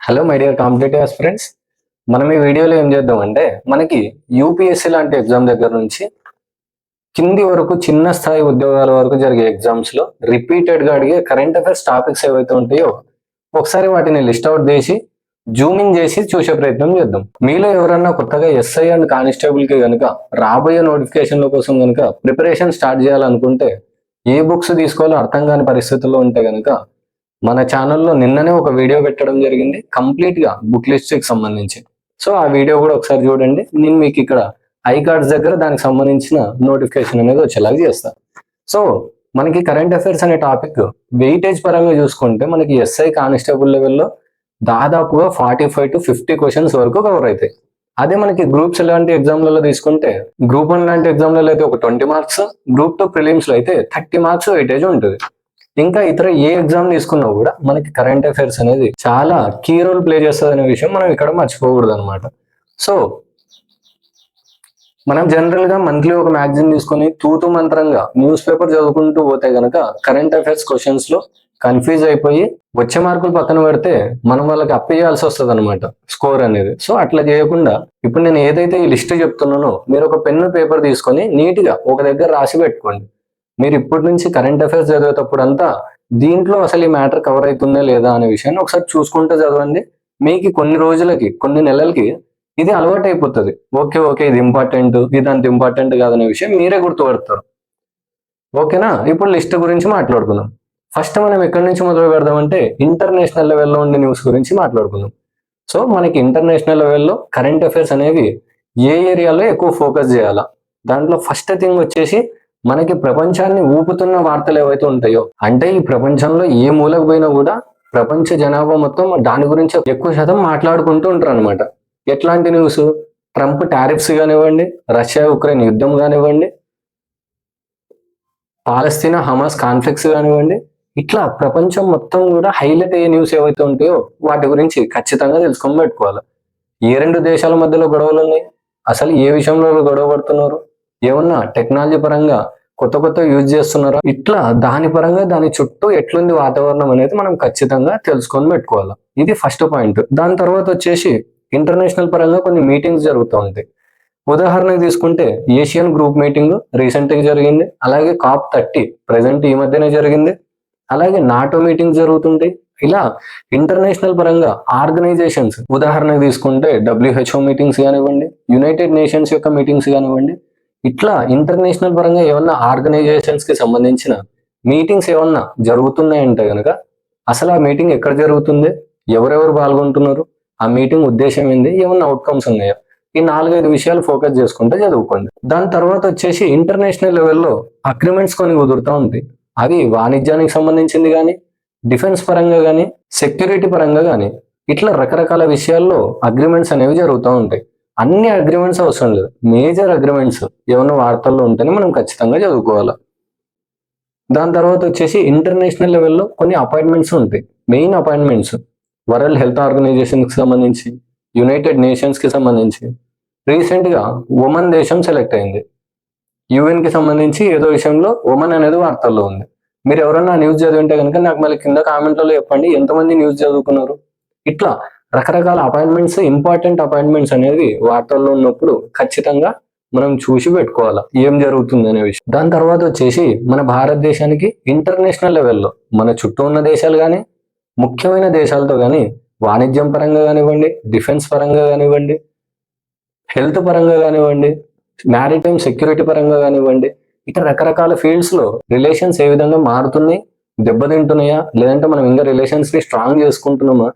Hello my dear competitive aspirants మనం ఈ వీడియోలో ఏం చేద్దామంటే మనకి యూపీఎస్సీ లాంటి ఎగ్జామ్ దగ్గర నుంచి కింది వరకు చిన్న స్థాయి ఉద్యోగాల వరకు జరిగే ఎగ్జామ్స్లో రిపీటెడ్గా అడిగే కరెంట్ అఫైర్స్ టాపిక్స్ ఏవైతే ఉంటాయో ఒకసారి వాటిని లిస్ట్ అవుట్ చేసి జూమింగ్ చేసి చూసే ప్రయత్నం చేద్దాం. మీలో ఎవరన్నా కొత్తగా ఎస్ఐ అండ్ కానిస్టేబుల్కి కనుక రాబోయే నోటిఫికేషన్ల కోసం కనుక ప్రిపరేషన్ స్టార్ట్ చేయాలనుకుంటే ఏ బుక్స్ తీసుకోవాలో అర్థం కాని పరిస్థితుల్లో ఉంటే కనుక మన ఛానల్లో నిన్ననే ఒక వీడియో పెట్టడం జరిగింది. కంప్లీట్గా బుక్ లిస్ట్కి సంబంధించి. సో ఆ వీడియో కూడా ఒకసారి చూడండి. నేను మీకు ఇక్కడ ఐ కార్డ్స్ దగ్గర దానికి సంబంధించిన నోటిఫికేషన్ అనేది వచ్చేలాగా చేస్తాను సో మనకి కరెంట్ అఫైర్స్ అనే టాపిక్ వెయిటేజ్ పరంగా చూసుకుంటే మనకి ఎస్ఐ కానిస్టేబుల్ లెవెల్లో దాదాపుగా forty five to fifty questions వరకు కవర్ అవుతాయి అదే మనకి గ్రూప్స్ లాంటి ఎగ్జామ్లలో తీసుకుంటే గ్రూప్ వన్ లాంటి ఎగ్జామ్లలో అయితే ఒక ట్వంటీ మార్క్స్ గ్రూప్ టూ ప్రిలిమ్స్లో అయితే థర్టీ మార్క్స్ వెయిటేజ్ ఉంటుంది. ఇంకా ఇతర ఏ ఎగ్జామ్ తీసుకున్నా కూడా మనకి కరెంట్ అఫైర్స్ అనేది చాలా కీ రోల్ ప్లే చేస్తుంది అనే విషయం మనం ఇక్కడ మర్చిపోకూడదు అనమాట సో మనం జనరల్గా మంత్లీ ఒక మ్యాగజైన్ తీసుకొని తూతు మంత్రంగా న్యూస్ పేపర్ చదువుకుంటూ పోతే గనక కరెంట్ అఫైర్స్ క్వశ్చన్స్లో కన్ఫ్యూజ్ అయిపోయి వచ్చే మార్కులు పక్కన పెడితే మనం వాళ్ళకి అప్పేయాల్సి వస్తుంది అనమాట స్కోర్ అనేది. సో అట్లా చేయకుండా ఇప్పుడు నేను ఏదైతే ఈ లిస్ట్ చెప్తున్నానో మీరు ఒక పెన్ను పేపర్ తీసుకొని నీట్గా ఒక దగ్గర రాసి పెట్టుకోండి. మీరు ఇప్పటి నుంచి కరెంట్ అఫైర్స్ చదివేటప్పుడు అంతా దీంట్లో అసలు ఈ మ్యాటర్ కవర్ అవుతుందా లేదా అనే విషయాన్ని ఒకసారి చూసుకుంటూ చదవండి. మీకు కొన్ని రోజులకి కొన్ని నెలలకి ఇది అలవాటు అయిపోతుంది. ఓకే ఓకే ఇది ఇంపార్టెంట్ ఇది అంత ఇంపార్టెంట్ కాదనే విషయం మీరే గుర్తుపడతారు. ఓకేనా? ఇప్పుడు లిస్ట్ గురించి మాట్లాడుకుందాం. ఫస్ట్ మనం ఎక్కడి నుంచి మొదలు పెడదామంటే ఇంటర్నేషనల్ లెవెల్లో ఉండే న్యూస్ గురించి మాట్లాడుకుందాం. సో మనకి ఇంటర్నేషనల్ లెవెల్లో కరెంట్ అఫైర్స్ అనేవి ఏ ఏరియాలో ఎక్కువ ఫోకస్ చేయాలా? దాంట్లో ఫస్ట్ థింగ్ వచ్చేసి మనకి ప్రపంచాన్ని ఊపుతున్న వార్తలు ఏవైతే ఉంటాయో అంటే ఈ ప్రపంచంలో ఏ మూలకు పోయినా కూడా ప్రపంచ జనాభా మొత్తం దాని గురించి ఎక్కువ శాతం మాట్లాడుకుంటూ ఉంటారు అనమాట ఎట్లాంటి న్యూస్ ట్రంప్ టారిఫ్స్ కానివ్వండి రష్యా ఉక్రెయిన్ యుద్ధం కానివ్వండి పాలస్తీనా హమాస్ కాన్ఫ్లిక్ట్స్ కానివ్వండి ఇట్లా ప్రపంచం మొత్తం కూడా హైలైట్ అయ్యే న్యూస్ ఏవైతే ఉంటాయో వాటి గురించి ఖచ్చితంగా తెలుసుకొని పెట్టుకోవాలి. ఏ రెండు దేశాల మధ్యలో గొడవలు ఉన్నాయి. అసలు ఏ విషయంలో గొడవ పడుతున్నారు? ఏమన్నా టెక్నాలజీ పరంగా కొత్త కొత్త యూజ్ చేస్తున్నారా? ఇట్లా దాని పరంగా దాని చుట్టూ ఎట్లుంది వాతావరణం అనేది మనం ఖచ్చితంగా తెలుసుకొని పెట్టుకోవాలి. ఇది ఫస్ట్ పాయింట్. దాని తర్వాత వచ్చేసి ఇంటర్నేషనల్ పరంగా కొన్ని మీటింగ్స్ జరుగుతూ ఉంటాయి. ఉదాహరణకు తీసుకుంటే ఏషియన్ గ్రూప్ మీటింగ్ రీసెంట్గా జరిగింది. అలాగే కాప్ థర్టీ ప్రజెంట్ ఈ మధ్యనే జరిగింది. అలాగే నాటో మీటింగ్స్ జరుగుతుంటాయి. ఇలా ఇంటర్నేషనల్ పరంగా ఆర్గనైజేషన్స్ ఉదాహరణకు తీసుకుంటే డబ్ల్యూహెచ్ఓ మీటింగ్స్ కానివ్వండి యునైటెడ్ నేషన్స్ యొక్క మీటింగ్స్ కానివ్వండి ఇట్లా ఇంటర్నేషనల్ పరంగా ఏమన్నా ఆర్గనైజేషన్స్కి సంబంధించిన మీటింగ్స్ ఏమన్నా జరుగుతున్నాయంటే కనుక అసలు ఆ మీటింగ్ ఎక్కడ జరుగుతుంది? ఎవరెవరు పాల్గొంటున్నారు? ఆ మీటింగ్ ఉద్దేశం ఏంది? ఏమన్నా అవుట్కమ్స్ ఉన్నాయా? ఈ నాలుగైదు విషయాలు ఫోకస్ చేసుకుంటే చదువుకోండి. దాని తర్వాత వచ్చేసి ఇంటర్నేషనల్ లెవెల్లో అగ్రిమెంట్స్ కొన్ని కుదురుతూ ఉంటాయి. అవి వాణిజ్యానికి సంబంధించింది కానీ డిఫెన్స్ పరంగా కానీ సెక్యూరిటీ పరంగా కానీ ఇట్లా రకరకాల విషయాల్లో అగ్రిమెంట్స్ అనేవి జరుగుతూ ఉంటాయి. అన్ని అగ్రిమెంట్స్ అవసరం లేదు. మేజర్ అగ్రిమెంట్స్ ఏమైనా వార్తల్లో ఉంటేనే మనం ఖచ్చితంగా చదువుకోవాలి. దాని తర్వాత వచ్చేసి ఇంటర్నేషనల్ లెవెల్లో కొన్ని అపాయింట్మెంట్స్ ఉంటాయి. మెయిన్ అపాయింట్మెంట్స్ వరల్డ్ హెల్త్ ఆర్గనైజేషన్కి సంబంధించి యునైటెడ్ నేషన్స్కి సంబంధించి. రీసెంట్గా దేశం సెలెక్ట్ అయింది. యుఎన్కి సంబంధించి ఏదో విషయంలో ఉమెన్ అనేది వార్తల్లో ఉంది. మీరు ఎవరన్నా న్యూస్ చదివింటే కనుక నాకు మళ్ళీ కింద కామెంట్లలో చెప్పండి. ఎంతమంది న్యూస్ చదువుకున్నారు? ఇట్లా రకరకాల అపాయింట్మెంట్స్ ఇంపార్టెంట్ అపాయింట్మెంట్స్ అనేవి వార్తల్లో ఉన్నప్పుడు ఖచ్చితంగా మనం చూసి పెట్టుకోవాలి. ఏం జరుగుతుంది అనే విషయం. దాని తర్వాత వచ్చేసి మన భారతదేశానికి ఇంటర్నేషనల్ లెవెల్లో మన చుట్టూ ఉన్న దేశాలు కానీ ముఖ్యమైన దేశాలతో కానీ వాణిజ్యం పరంగా కానివ్వండి డిఫెన్స్ పరంగా కానివ్వండి హెల్త్ పరంగా కానివ్వండి మ్యారిటైమ్ సెక్యూరిటీ పరంగా కానివ్వండి ఇట్లా రకరకాల ఫీల్డ్స్లో రిలేషన్స్ ఏ విధంగా మారుతున్నాయి దెబ్బతింటున్నాయా లేదంటే మనం ఇంకా రిలేషన్స్ని స్ట్రాంగ్ చేసుకుంటున్నామా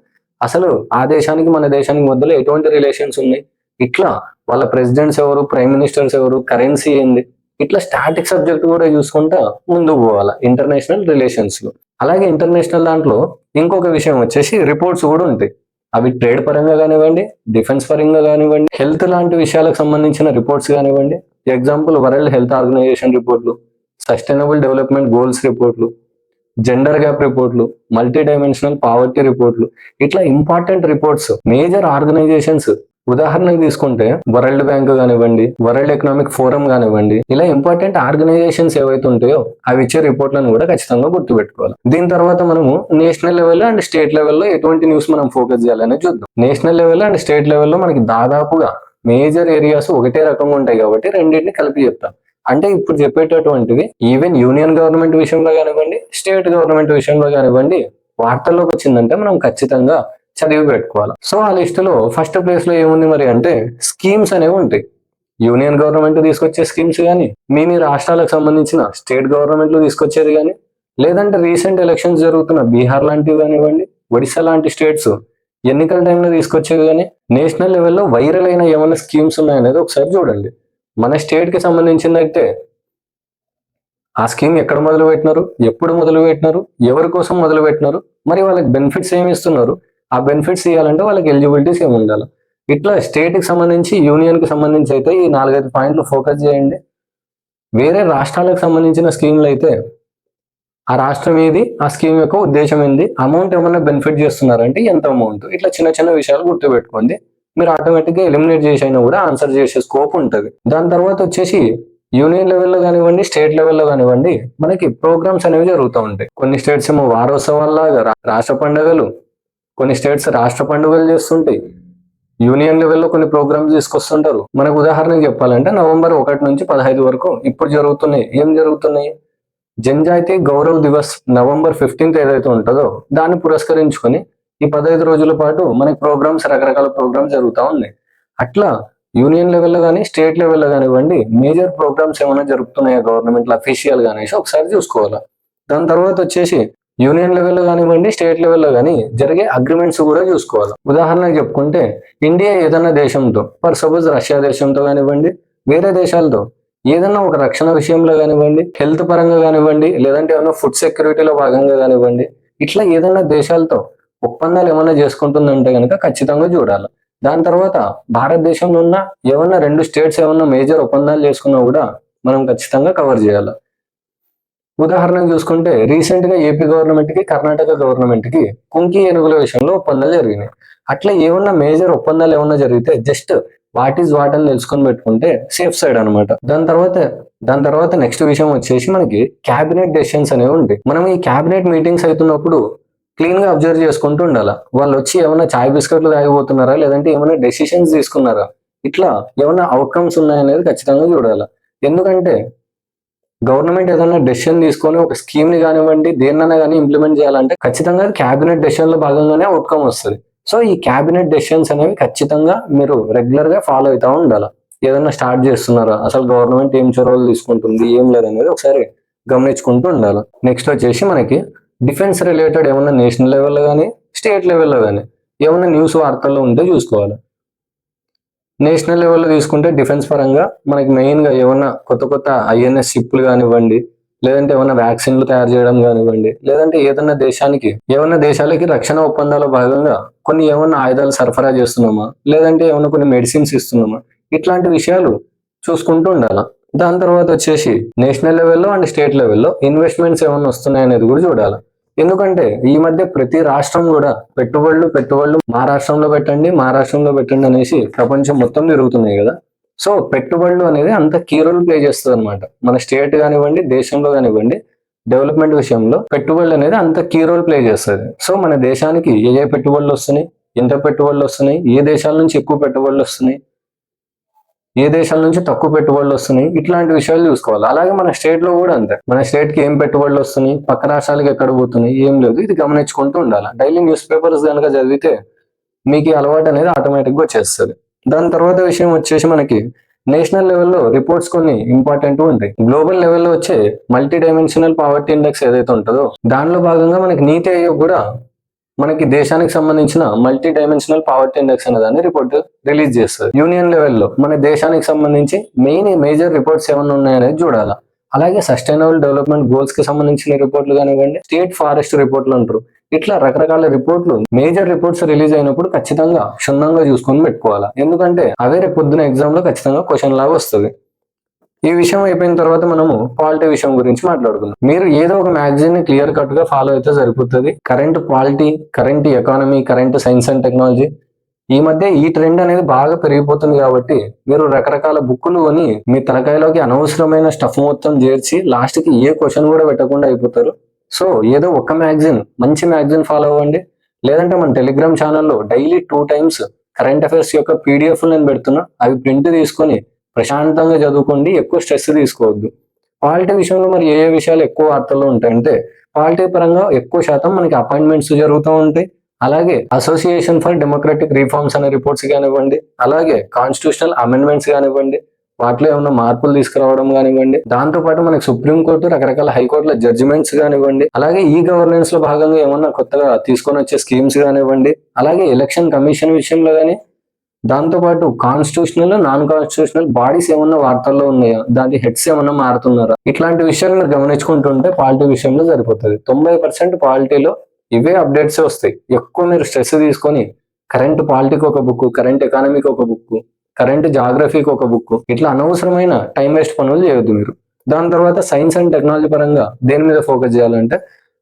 అసలు ఆ దేశానికి మన దేశానికి మధ్యలో ఎటువంటి రిలేషన్స్ ఉన్నాయి? ఇట్లా వాళ్ళ ప్రెసిడెంట్స్ ఎవరు ప్రైమ్ మినిస్టర్స్ ఎవరు కరెన్సీ ఏంది? ఇట్లా స్టాటిక్ సబ్జెక్ట్ కూడా చూసుకుంటా ముందుకు పోవాలి ఇంటర్నేషనల్ రిలేషన్స్లో. అలాగే ఇంటర్నేషనల్ దాంట్లో ఇంకొక విషయం వచ్చేసి రిపోర్ట్స్ కూడా ఉంటాయి. అవి ట్రేడ్ పరంగా కానివ్వండి డిఫెన్స్ పరంగా కానివ్వండి హెల్త్ లాంటి విషయాలకు సంబంధించిన రిపోర్ట్స్ కానివ్వండి. ఎగ్జాంపుల్ వరల్డ్ హెల్త్ ఆర్గనైజేషన్ రిపోర్ట్లు సస్టైనబుల్ డెవలప్మెంట్ గోల్స్ రిపోర్ట్లు జెండర్ గ్యాప్ రిపోర్ట్లు మల్టీ డైమెన్షనల్ పావర్టీ రిపోర్ట్లు ఇట్లా ఇంపార్టెంట్ రిపోర్ట్స్ మేజర్ ఆర్గనైజేషన్స్ ఉదాహరణకు తీసుకుంటే వరల్డ్ బ్యాంక్ కానివ్వండి వరల్డ్ ఎకనామిక్ ఫోరం కానివ్వండి ఇలా ఇంపార్టెంట్ ఆర్గనైజేషన్స్ ఏవైతే ఉంటాయో అవి ఇచ్చే రిపోర్ట్లను కూడా ఖచ్చితంగా గుర్తుపెట్టుకోవాలి. దీని తర్వాత మనము నేషనల్ లెవెల్ అండ్ స్టేట్ లెవెల్లో ఎటువంటి న్యూస్ మనం ఫోకస్ చేయాలని చూద్దాం. నేషనల్ లెవెల్ అండ్ స్టేట్ లెవెల్లో మనకి దాదాపుగా మేజర్ ఏరియాస్ ఒకటే రకంగా ఉంటాయి కాబట్టి రెండింటిని కలిపి చెప్తాం. అంటే ఇప్పుడు చెప్పేటటువంటిది ఈవెన్ యూనియన్ గవర్నమెంట్ విషయంలో కానివ్వండి స్టేట్ గవర్నమెంట్ విషయంలో కానివ్వండి వార్తల్లోకి వచ్చిందంటే మనం ఖచ్చితంగా చదివి పెట్టుకోవాలి. సో ఆ లిస్టులో ఫస్ట్ ప్లేస్లో ఏముంది మరి అంటే స్కీమ్స్ అనేవి ఉంటాయి. యూనియన్ గవర్నమెంట్ తీసుకొచ్చే స్కీమ్స్ కానీ మీ మీ రాష్ట్రాలకు సంబంధించిన స్టేట్ గవర్నమెంట్లు తీసుకొచ్చేది కానీ లేదంటే రీసెంట్ ఎలక్షన్స్ జరుగుతున్న బీహార్ లాంటివి కానివ్వండి ఒడిశా లాంటి స్టేట్స్ ఎన్నికల టైంలో తీసుకొచ్చేవి కానీ నేషనల్ లెవెల్లో వైరల్ అయిన ఏమైనా స్కీమ్స్ ఉన్నాయనేది ఒకసారి చూడండి. మన స్టేట్కి సంబంధించింది అయితే ఆ స్కీమ్ ఎక్కడ మొదలు పెట్టినారు? ఎప్పుడు మొదలు పెట్టినారు? ఎవరి కోసం మొదలు పెట్టినారు? మరి వాళ్ళకి బెనిఫిట్స్ ఏమి ఇస్తున్నారు? ఆ బెనిఫిట్స్ ఇవ్వాలంటే వాళ్ళకి ఎలిజిబిలిటీస్ ఏమి ఉండాలి? ఇట్లా స్టేట్కి సంబంధించి యూనియన్కి సంబంధించి అయితే ఈ నాలుగైదు పాయింట్లు ఫోకస్ చేయండి. వేరే రాష్ట్రాలకు సంబంధించిన స్కీమ్లు అయితే ఆ రాష్ట్రం ఏది? ఆ స్కీమ్ యొక్క ఉద్దేశం ఏంది? అమౌంట్ ఏమైనా బెనిఫిట్ చేస్తున్నారంటే ఎంత అమౌంట్ ఇట్లా చిన్న చిన్న విషయాలు గుర్తుపెట్టుకోండి. మీరు ఆటోమేటిక్గా ఎలిమినేట్ ఎలిమినేట్ చేసైనా కూడా ఆన్సర్ చేసే స్కోప్ ఉంటుంది. దాని తర్వాత వచ్చేసి యూనియన్ లెవెల్లో కానివ్వండి స్టేట్ లెవెల్లో కానివ్వండి మనకి ప్రోగ్రామ్స్ అనేవి జరుగుతూ ఉంటాయి. కొన్ని స్టేట్స్ ఏమో వారోత్సవాల్లాగా రాష్ట్ర పండుగలు కొన్ని స్టేట్స్ రాష్ట్ర పండుగలు చేస్తుంటాయి. యూనియన్ లెవెల్లో కొన్ని ప్రోగ్రామ్స్ తీసుకొస్తుంటారు. మనకు ఉదాహరణకు చెప్పాలంటే నవంబర్ ఒకటి నుంచి పదహైదు వరకు ఇప్పుడు జరుగుతున్నాయి. ఏం జరుగుతున్నాయి? జనజాతీయ గౌరవ్ దివస్ నవంబర్ ఫిఫ్టీన్త్ ఏదైతే ఉంటుందో దాన్ని పురస్కరించుకొని ఈ పదహైదు రోజుల పాటు మనకి ప్రోగ్రామ్స్ రకరకాల ప్రోగ్రామ్స్ జరుగుతూ ఉన్నాయి. అట్లా యూనియన్ లెవెల్లో కానీ స్టేట్ లెవెల్లో కానివ్వండి మేజర్ ప్రోగ్రామ్స్ ఏమైనా జరుగుతున్నాయా గవర్నమెంట్లో అఫీషియల్ కానీ అనేసి ఒకసారి చూసుకోవాలి. దాని తర్వాత వచ్చేసి యూనియన్ లెవెల్లో కానివ్వండి స్టేట్ లెవెల్లో కానీ జరిగే అగ్రిమెంట్స్ కూడా చూసుకోవాలి. ఉదాహరణకు చెప్పుకుంటే ఇండియా ఏదైనా దేశంతో ఫర్ సపోజ్ రష్యా దేశంతో కానివ్వండి వేరే దేశాలతో ఏదైనా ఒక రక్షణ విషయంలో కానివ్వండి హెల్త్ పరంగా కానివ్వండి లేదంటే ఏమైనా ఫుడ్ సెక్యూరిటీలో భాగంగా కానివ్వండి ఇట్లా ఏదైనా దేశాలతో ఒప్పందాలు ఏమైనా చేసుకుంటుందంటే కనుక ఖచ్చితంగా చూడాలి. దాని తర్వాత భారతదేశంలో ఉన్న ఏమన్నా రెండు స్టేట్స్ ఏమన్నా మేజర్ ఒప్పందాలు చేసుకున్నా కూడా మనం ఖచ్చితంగా కవర్ చేయాలి. ఉదాహరణకు చూసుకుంటే రీసెంట్గా ఏపీ గవర్నమెంట్కి కర్ణాటక గవర్నమెంట్కి కుంకి ఏనుగుల విషయంలో ఒప్పందాలు జరిగినాయి. అట్లా ఏమన్నా మేజర్ ఒప్పందాలు ఏమన్నా జరిగితే జస్ట్ వాట్ ఈజ్ వాట్ అని తెలుసుకొని పెట్టుకుంటే సేఫ్ సైడ్ అనమాట దాని తర్వాత దాని తర్వాత నెక్స్ట్ విషయం వచ్చేసి మనకి క్యాబినెట్ డెసిషన్స్ అనేవి ఉంటాయి. మనం ఈ క్యాబినెట్ మీటింగ్స్ అవుతున్నప్పుడు క్లీన్గా అబ్జర్వ్ చేసుకుంటూ ఉండాలా? వాళ్ళు వచ్చి ఏమైనా చాయ్ బిస్కెట్లు తాగిపోతున్నారా? లేదంటే ఏమైనా డెసిషన్స్ తీసుకున్నారా? ఇట్లా ఏమైనా అవుట్కమ్స్ ఉన్నాయనేది ఖచ్చితంగా చూడాలి. ఎందుకంటే గవర్నమెంట్ ఏదైనా డెసిషన్ తీసుకొని ఒక స్కీమ్ని కానివ్వండి దేన్నైనా కానీ ఇంప్లిమెంట్ చేయాలంటే ఖచ్చితంగా క్యాబినెట్ డెసిషన్లో భాగంగానే అవుట్కమ్ వస్తుంది. సో ఈ క్యాబినెట్ డెసిషన్స్ అనేవి ఖచ్చితంగా మీరు రెగ్యులర్గా ఫాలో అవుతా ఉండాలి. ఏదైనా స్టార్ట్ చేస్తున్నారా? అసలు గవర్నమెంట్ ఏం చొరవలు తీసుకుంటుంది? ఏం లేదనేది ఒకసారి గమనించుకుంటూ ఉండాలి. నెక్స్ట్ వచ్చేసి మనకి డిఫెన్స్ రిలేటెడ్ ఏమైనా నేషనల్ లెవెల్లో కానీ స్టేట్ లెవెల్లో కానీ ఏమైనా న్యూస్ వార్తల్లో ఉంటే చూసుకోవాలి. నేషనల్ లెవెల్లో తీసుకుంటే డిఫెన్స్ పరంగా మనకి మెయిన్గా ఏమైనా కొత్త కొత్త ఐఎన్ఎస్ షిప్లు కానివ్వండి లేదంటే ఏమైనా వ్యాక్సిన్లు తయారు చేయడం కానివ్వండి లేదంటే ఏదైనా దేశానికి ఏమైనా దేశాలకి రక్షణ ఒప్పందాల భాగంగా కొన్ని ఏమైనా ఆయుధాలు సరఫరా చేస్తున్నామా లేదంటే ఏమైనా కొన్ని మెడిసిన్స్ ఇస్తున్నామా ఇట్లాంటి విషయాలు చూసుకుంటూ ఉండాలి. దాని తర్వాత వచ్చేసి నేషనల్ లెవెల్లో అండ్ స్టేట్ లెవెల్లో ఇన్వెస్ట్మెంట్స్ ఏమైనా వస్తున్నాయి అనేది కూడా చూడాలి. ఎందుకంటే ఈ మధ్య ప్రతి రాష్ట్రం కూడా పెట్టుబడులు పెట్టుబడులు మా రాష్ట్రంలో పెట్టండి మా రాష్ట్రంలో పెట్టండి అనేసి ప్రపంచం మొత్తం తిరుగుతున్నాయి కదా. సో పెట్టుబడులు అనేది అంత కీ రోల్ ప్లే చేస్తుంది అనమాట మన స్టేట్ కానివ్వండి దేశంలో కానివ్వండి డెవలప్మెంట్ విషయంలో పెట్టుబడులు అనేది అంత కీ రోల్ ప్లే చేస్తుంది. సో మన దేశానికి ఏ ఏ పెట్టుబడులు వస్తున్నాయి ఎంత పెట్టుబడులు వస్తున్నాయి ఏ దేశాల నుంచి ఎక్కువ పెట్టుబడులు వస్తున్నాయి ఏ దేశాల నుంచి తక్కువ పెట్టుబడులు వస్తున్నాయి ఇట్లాంటి విషయాలు చూసుకోవాలి. అలాగే మన స్టేట్లో కూడా అంతే. మన స్టేట్కి ఏం పెట్టుబడులు వస్తున్నాయి పక్క రాష్ట్రాలకు ఎక్కడ పోతున్నాయి ఏం లేదు. ఇది గమనించుకుంటూ ఉండాలి. డైలీ న్యూస్ పేపర్స్ కనుక చదివితే మీకు అలవాటు అనేది ఆటోమేటిక్గా వచ్చేస్తుంది. దాని తర్వాత విషయం వచ్చేసి మనకి నేషనల్ లెవెల్లో రిపోర్ట్స్ కొన్ని ఇంపార్టెంట్ ఉంటాయి. గ్లోబల్ లెవెల్లో వచ్చే మల్టీ డైమెన్షనల్ పావర్టీ ఇండెక్స్ ఏదైతే ఉంటుందో దానిలో భాగంగా మనకి నీతి ఆయోగ్ కూడా మనకి దేశానికి సంబంధించిన మల్టీ డైమెన్షనల్ పావర్టీ ఇండెక్స్ అనే దాన్ని రిపోర్ట్ రిలీజ్ చేస్తుంది. యూనియన్ లెవెల్లో మన దేశానికి సంబంధించి మెయిన్ మేజర్ రిపోర్ట్స్ ఏమైనా ఉన్నాయనేది చూడాలి? అలాగే సస్టైనబుల్ డెవలప్మెంట్ గోల్స్కి సంబంధించిన రిపోర్ట్లు కానివ్వండి స్టేట్ ఫారెస్ట్ రిపోర్ట్లు అంటారు. ఇట్లా రకరకాల రిపోర్ట్లు మేజర్ రిపోర్ట్స్ రిలీజ్ అయినప్పుడు ఖచ్చితంగా క్షుణ్ణంగా చూసుకొని పెట్టుకోవాలి? ఎందుకంటే అవే రేపు పొద్దున ఎగ్జామ్లో ఖచ్చితంగా క్వశ్చన్ లాగా వస్తుంది. ఈ విషయం అయిపోయిన తర్వాత మనము పాలిటీ విషయం గురించి మాట్లాడుకుందాం. మీరు ఏదో ఒక మ్యాగజైన్ని క్లియర్ కట్గా ఫాలో అయితే సరిపోతుంది. Current polity current economy current science and technology ఈ మధ్య ఈ ట్రెండ్ అనేది బాగా పెరిగిపోతుంది కాబట్టి మీరు రకరకాల బుక్కులు కొని మీ తలకాయలోకి అనవసరమైన స్టఫ్ మొత్తం చేర్చి లాస్ట్కి ఏ క్వశ్చన్ కూడా పెట్టకుండా అయిపోతారు. సో ఏదో ఒక్క మ్యాగజైన్ మంచి మ్యాగజైన్ ఫాలో అవ్వండి. లేదంటే మన టెలిగ్రామ్ ఛానల్లో daily two times current affairs యొక్క పీడిఎఫ్ నేను పెడుతున్నా. అవి ప్రింట్ తీసుకొని ప్రశాంతంగా చదువుకోండి ఎక్కువ స్ట్రెస్ తీసుకోవద్దు. పాలిటీ విషయంలో మరి ఏ ఏ విషయాలు ఎక్కువ వార్తల్లో ఉంటాయంటే పాలిటీ పరంగా ఎక్కువ శాతం మనకి అపాయింట్మెంట్స్ జరుగుతూ ఉంటాయి. అలాగే అసోసియేషన్ ఫర్ డెమోక్రటిక్ రిఫార్మ్స్ అనే రిపోర్ట్స్ కానివ్వండి అలాగే కాన్స్టిట్యూషనల్ అమెండ్మెంట్స్ కానివ్వండి వాటిలో ఏమైనా మార్పులు తీసుకురావడం కానివ్వండి దాంతో పాటు మనకి సుప్రీంకోర్టు రకరకాల హైకోర్టుల జడ్జిమెంట్స్ కానివ్వండి అలాగే ఈ గవర్నెన్స్లో భాగంగా ఏమన్నా కొత్తగా తీసుకొని వచ్చే స్కీమ్స్ కానివ్వండి అలాగే ఎలక్షన్ కమిషన్ విషయంలో కానీ దాంతో పాటు కాన్స్టిట్యూషనల్ నాన్ కాన్స్టిట్యూషనల్ బాడీస్ ఏమన్నా వార్తల్లో ఉన్నాయా? దాని హెడ్స్ ఏమన్నా మారుతున్నారా? ఇట్లాంటి విషయాలను గమనించుకుంటుంటే పాలిటీ విషయంలో సరిపోతుంది. తొంభై పర్సెంట్ పాలిటీలో ఇవే అప్డేట్స్ వస్తాయి. ఎక్కువ మీరు స్ట్రెస్ తీసుకొని కరెంట్ పాలిటీకి ఒక బుక్ కరెంట్ ఎకానమీకి ఒక బుక్ కరెంట్ జాగ్రఫీకి ఒక బుక్ ఇట్లా అనవసరమైన టైం వేస్ట్ పనులు చేయొద్దు మీరు. దాని తర్వాత సైన్స్ అండ్ టెక్నాలజీ పరంగా దేని మీద ఫోకస్ చేయాలంటే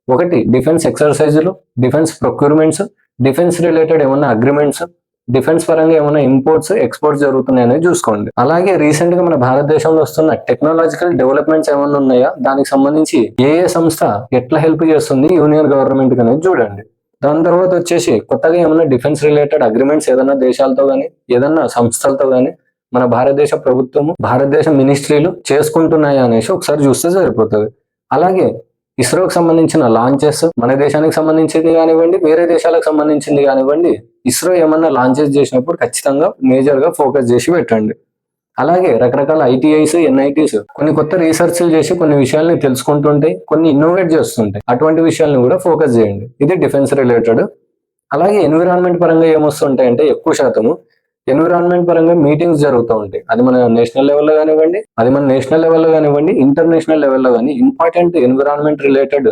ఒకటి డిఫెన్స్ ఎక్సర్సైజులు డిఫెన్స్ ప్రొక్యూర్మెంట్స్ డిఫెన్స్ రిలేటెడ్ ఏమన్నా అగ్రిమెంట్స్ డిఫెన్స్ పరంగా ఏమైనా ఇంపోర్ట్స్ ఎక్స్పోర్ట్స్ జరుగుతున్నాయని చూసుకోండి. అలాగే రీసెంట్గా మన భారతదేశంలో వస్తున్న టెక్నాలజికల్ డెవలప్మెంట్స్ ఏమైనా ఉన్నాయా? దానికి సంబంధించి ఏ ఏ సంస్థ ఎట్లా హెల్ప్ చేస్తుంది? యూనియన్ గవర్నమెంట్ అనేది చూడండి. దాని తర్వాత వచ్చేసి కొత్తగా ఏమైనా డిఫెన్స్ రిలేటెడ్ అగ్రిమెంట్స్ ఏదైనా దేశాలతో గానీ ఏదైనా సంస్థలతో గానీ మన భారతదేశ ప్రభుత్వము భారతదేశ మినిస్ట్రీలు చేసుకుంటున్నాయా అనేసి ఒకసారి చూస్తే సరిపోతుంది. అలాగే ఇస్రోకి సంబంధించిన లాంచెస్ మన దేశానికి సంబంధించింది కానివ్వండి వేరే దేశాలకు సంబంధించింది కానివ్వండి ఇస్రో ఏమన్నా లాంచెస్ చేసినప్పుడు ఖచ్చితంగా మేజర్గా ఫోకస్ చేసి పెట్టండి. అలాగే రకరకాల ఐటీఐస్ ఎన్ఐటీస్ కొన్ని కొత్త రీసెర్చ్లు చేసి కొన్ని విషయాల్ని తెలుసుకుంటుంటాయి కొన్ని ఇన్నోవేట్ చేస్తుంటాయి అటువంటి విషయాలను కూడా ఫోకస్ చేయండి. ఇది డిఫెన్స్ రిలేటెడ్ అలాగే ఎన్విరాన్మెంట్ పరంగా ఏమొస్తుంటాయంటే ఎక్కువ శాతము ఎన్విరాన్మెంట్ పరంగా మీటింగ్స్ జరుగుతూ ఉంటాయి. అది మన నేషనల్ లెవెల్లో కానివ్వండి అది మన నేషనల్ లెవెల్లో కానివ్వండి ఇంటర్నేషనల్ లెవెల్లో కానీ ఇంపార్టెంట్ ఎన్విరాన్మెంట్ రిలేటెడ్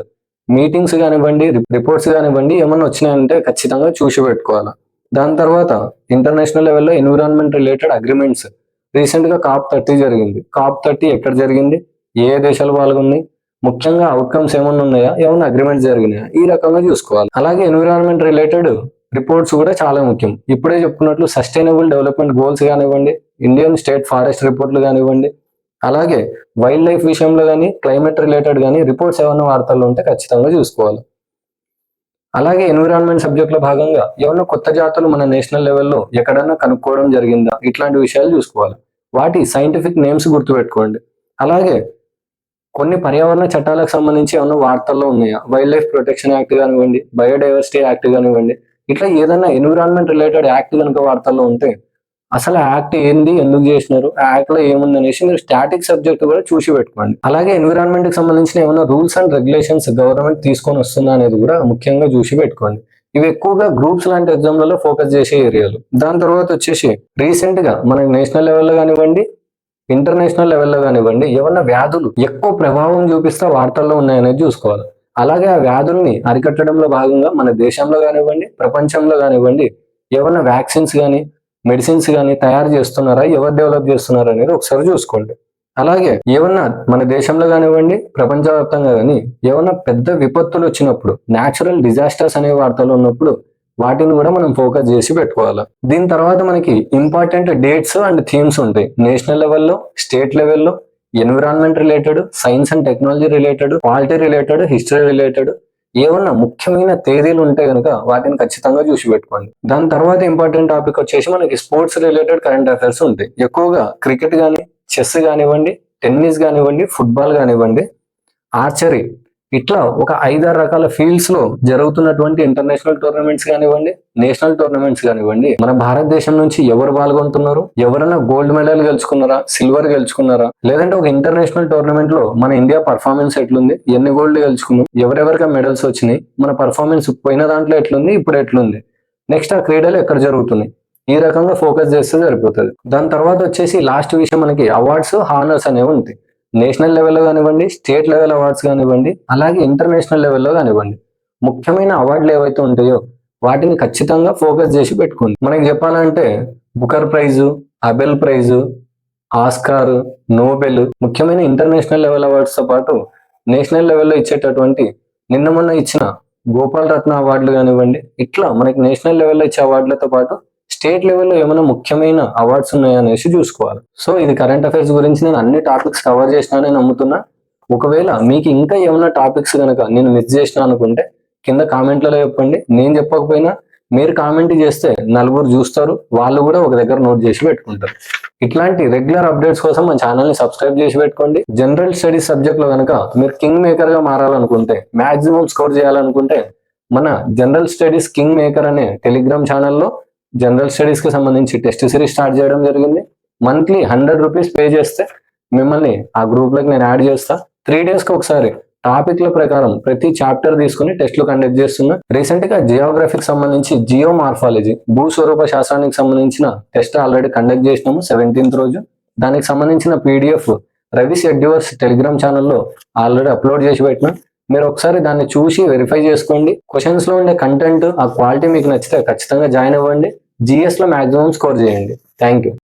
మీటింగ్స్ కానివ్వండి రిపోర్ట్స్ కానివ్వండి ఏమన్నా వచ్చినాయంటే ఖచ్చితంగా చూసి పెట్టుకోవాలి. దాని తర్వాత ఇంటర్నేషనల్ లెవెల్లో ఎన్విరాన్మెంట్ రిలేటెడ్ అగ్రిమెంట్స్. రీసెంట్గా కాప్ థర్టీ జరిగింది. కాప్ థర్టీ ఎక్కడ జరిగింది? ఏ దేశాలు పాల్గొన్నాయి ముఖ్యంగా అవుట్కమ్స్ ఏమన్నా ఉన్నాయా? ఏమన్నా అగ్రిమెంట్స్ జరిగినాయా? ఈ రకంగా చూసుకోవాలి. అలాగే ఎన్విరాన్మెంట్ రిలేటెడ్ రిపోర్ట్స్ కూడా చాలా ముఖ్యం. ఇప్పుడే చెప్పుకున్నట్లు సస్టైనబుల్ డెవలప్మెంట్ గోల్స్ కానివ్వండి ఇండియన్ స్టేట్ ఫారెస్ట్ రిపోర్ట్లు కానివ్వండి అలాగే వైల్డ్ లైఫ్ విషయంలో కానీ క్లైమేట్ రిలేటెడ్ కానీ రిపోర్ట్స్ ఏమైనా వార్తల్లో ఉంటే ఖచ్చితంగా చూసుకోవాలి. అలాగే ఎన్విరాన్మెంట్ సబ్జెక్టులో భాగంగా ఏమన్నా కొత్త జాతులు మన నేషనల్ లెవెల్లో ఎక్కడన్నా కనుక్కోవడం జరిగిందా? ఇట్లాంటి విషయాలు చూసుకోవాలి. వాటి సైంటిఫిక్ నేమ్స్ గుర్తుపెట్టుకోండి. అలాగే కొన్ని పర్యావరణ చట్టాలకు సంబంధించి ఏమన్నా వార్తల్లో ఉన్నాయా? వైల్డ్ లైఫ్ ప్రొటెక్షన్ యాక్ట్ కానివ్వండి బయోడైవర్సిటీ యాక్ట్ కానివ్వండి ఇట్లా ఏదైనా ఎన్విరాన్మెంట్ రిలేటెడ్ యాక్ట్ కనుక వార్తల్లో ఉంటే అసలు యాక్ట్ ఏంది? ఎందుకు చేసినారు? ఆ యాక్ట్లో ఏముంది అనేసి మీరు స్టాటిక్ సబ్జెక్ట్ కూడా చూసి పెట్టుకోండి. అలాగే ఎన్విరాన్మెంట్కి సంబంధించిన ఏమైనా రూల్స్ అండ్ రెగ్యులేషన్స్ గవర్నమెంట్ తీసుకొని వస్తుందా అనేది కూడా ముఖ్యంగా చూసి పెట్టుకోండి. ఇవి ఎక్కువగా గ్రూప్స్ లాంటి ఎగ్జామ్లలో ఫోకస్ చేసే ఏరియాలు. దాని తర్వాత వచ్చేసి రీసెంట్గా మనకి నేషనల్ లెవెల్లో కానివ్వండి ఇంటర్నేషనల్ లెవెల్లో కానివ్వండి ఏమన్నా వ్యాధులు ఎక్కువ ప్రభావం చూపిస్తే వార్తల్లో ఉన్నాయనేది చూసుకోవాలి. అలాగే ఆ వ్యాధుల్ని అరికట్టడంలో భాగంగా మన దేశంలో కానివ్వండి ప్రపంచంలో కానివ్వండి ఏమన్నా వ్యాక్సిన్స్ కానీ మెడిసిన్స్ కానీ తయారు చేస్తున్నారా ఎవరు డెవలప్ చేస్తున్నారా అనేది ఒకసారి చూసుకోండి. అలాగే ఏమన్నా మన దేశంలో కానివ్వండి ప్రపంచవ్యాప్తంగా కానీ ఏమన్నా పెద్ద విపత్తులు వచ్చినప్పుడు న్యాచురల్ డిజాస్టర్స్ అనే వార్తలు ఉన్నప్పుడు వాటిని కూడా మనం ఫోకస్ చేసి పెట్టుకోవాలి? దీని తర్వాత మనకి ఇంపార్టెంట్ డేట్స్ అండ్ థీమ్స్ ఉంటాయి. నేషనల్ లెవెల్లో స్టేట్ లెవెల్లో environment related science and technology related polity related history related ఏమన్నా ముఖ్యమైన తేదీలు ఉంటే కనుక వాటిని ఖచ్చితంగా చూసి పెట్టుకోండి. దాని తర్వాత ఇంపార్టెంట్ టాపిక్ వచ్చేసి మనకి స్పోర్ట్స్ రిలేటెడ్ కరెంట్ అఫైర్స్ ఉంటాయి. ఎక్కువగా క్రికెట్ కానీ చెస్ కానివ్వండి టెన్నిస్ కానివ్వండి ఫుట్బాల్ కానివ్వండి ఆర్చరీ ఇట్లా ఒక ఐదారు రకాల ఫీల్డ్స్లో జరుగుతున్నటువంటి ఇంటర్నేషనల్ టోర్నమెంట్స్ కానివ్వండి నేషనల్ టోర్నమెంట్స్ కానివ్వండి మన భారతదేశం నుంచి ఎవరు పాల్గొంటున్నారు? ఎవరైనా గోల్డ్ మెడల్ గెలుచుకున్నారా? సిల్వర్ గెలుచుకున్నారా? లేదంటే ఒక ఇంటర్నేషనల్ టోర్నమెంట్లో మన ఇండియా పర్ఫార్మెన్స్ ఎట్లుంది? ఎన్ని గోల్డ్ గెలుచుకున్నాం? ఎవరెవరికి మెడల్స్ వచ్చినాయి? మన పర్ఫార్మెన్స్ పోయిన దాంట్లో ఎట్లుంది? ఇప్పుడు ఎట్లుంది? నెక్స్ట్ ఆ క్రీడలు ఎక్కడ జరుగుతున్నాయి? ఈ రకంగా ఫోకస్ చేస్తే సరిపోతుంది. దాని తర్వాత వచ్చేసి లాస్ట్ విషయం మనకి అవార్డ్స్ హానర్స్ అనేవి ఉంటాయి. నేషనల్ లెవెల్లో కానివ్వండి స్టేట్ లెవెల్ అవార్డ్స్ కానివ్వండి అలాగే ఇంటర్నేషనల్ లెవెల్లో కానివ్వండి ముఖ్యమైన అవార్డులు ఏవైతే ఉంటాయో వాటిని ఖచ్చితంగా ఫోకస్ చేసి పెట్టుకోండి. మనకి చెప్పాలంటే Booker prize Abel prize Oscar Nobel ముఖ్యమైన ఇంటర్నేషనల్ లెవెల్ అవార్డ్స్తో పాటు నేషనల్ లెవెల్లో ఇచ్చేటటువంటి నిన్న మొన్న ఇచ్చిన గోపాల్ రత్న అవార్డులు కానివ్వండి ఇట్లా మనకి నేషనల్ లెవెల్లో ఇచ్చే అవార్డులతో పాటు స్టేట్ లెవెల్లో ఏమైనా ముఖ్యమైన అవార్డ్స్ ఉన్నాయా అనేసి చూసుకోవాలి. సో ఇది కరెంట్ అఫైర్స్ గురించి నేను అన్ని టాపిక్స్ కవర్ చేసినానని నమ్ముతున్నా. ఒకవేళ మీకు ఇంకా ఏమైనా టాపిక్స్ కనుక నేను మిస్ చేసిన అనుకుంటే కింద కామెంట్లలో చెప్పండి. నేను చెప్పకపోయినా మీరు కామెంట్ చేస్తే నలుగురు చూస్తారు. వాళ్ళు కూడా ఒక దగ్గర నోట్ చేసి పెట్టుకుంటారు. ఇట్లాంటి రెగ్యులర్ అప్డేట్స్ కోసం మా ఛానల్ని సబ్స్క్రైబ్ చేసి పెట్టుకోండి. జనరల్ స్టడీస్ సబ్జెక్ట్లో కనుక మీరు కింగ్ మేకర్గా మారాలనుకుంటే మాక్సిమం స్కోర్ చేయాలనుకుంటే మన జనరల్ స్టడీస్ కింగ్ మేకర్ అనే టెలిగ్రామ్ ఛానల్లో జనరల్ స్టడీస్కి సంబంధించి టెస్ట్ సిరీస్ స్టార్ట్ చేయడం జరిగింది. మంత్లీ హండ్రెడ్ రూపీస్ పే చేస్తే మిమ్మల్ని ఆ గ్రూప్లోకి నేను యాడ్ చేస్తా. త్రీ డేస్కి ఒకసారి టాపిక్ల ప్రకారం ప్రతి చాప్టర్ తీసుకుని టెస్ట్లు కండక్ట్ చేస్తున్నా. రీసెంట్గా జియోగ్రఫీకి సంబంధించి జియో మార్ఫాలజీ భూస్వరూప శాస్త్రానికి సంబంధించిన టెస్ట్ ఆల్రెడీ కండక్ట్ చేసినాము సెవెంటీన్త్ రోజు. దానికి సంబంధించిన పీడిఎఫ్ రవి షెడ్యూవర్స్ టెలిగ్రామ్ ఛానల్లో ఆల్రెడీ అప్లోడ్ చేసి పెట్టినా. మీరు ఒకసారి దాన్ని చూసి వెరిఫై చేసుకోండి. క్వశ్చన్స్లో ఉండే కంటెంట్ ఆ క్వాలిటీ మీకు నచ్చితే ఖచ్చితంగా జాయిన్ అవ్వండి. జిఎస్లో మాక్సిమం స్కోర్ చేయండి. Thank you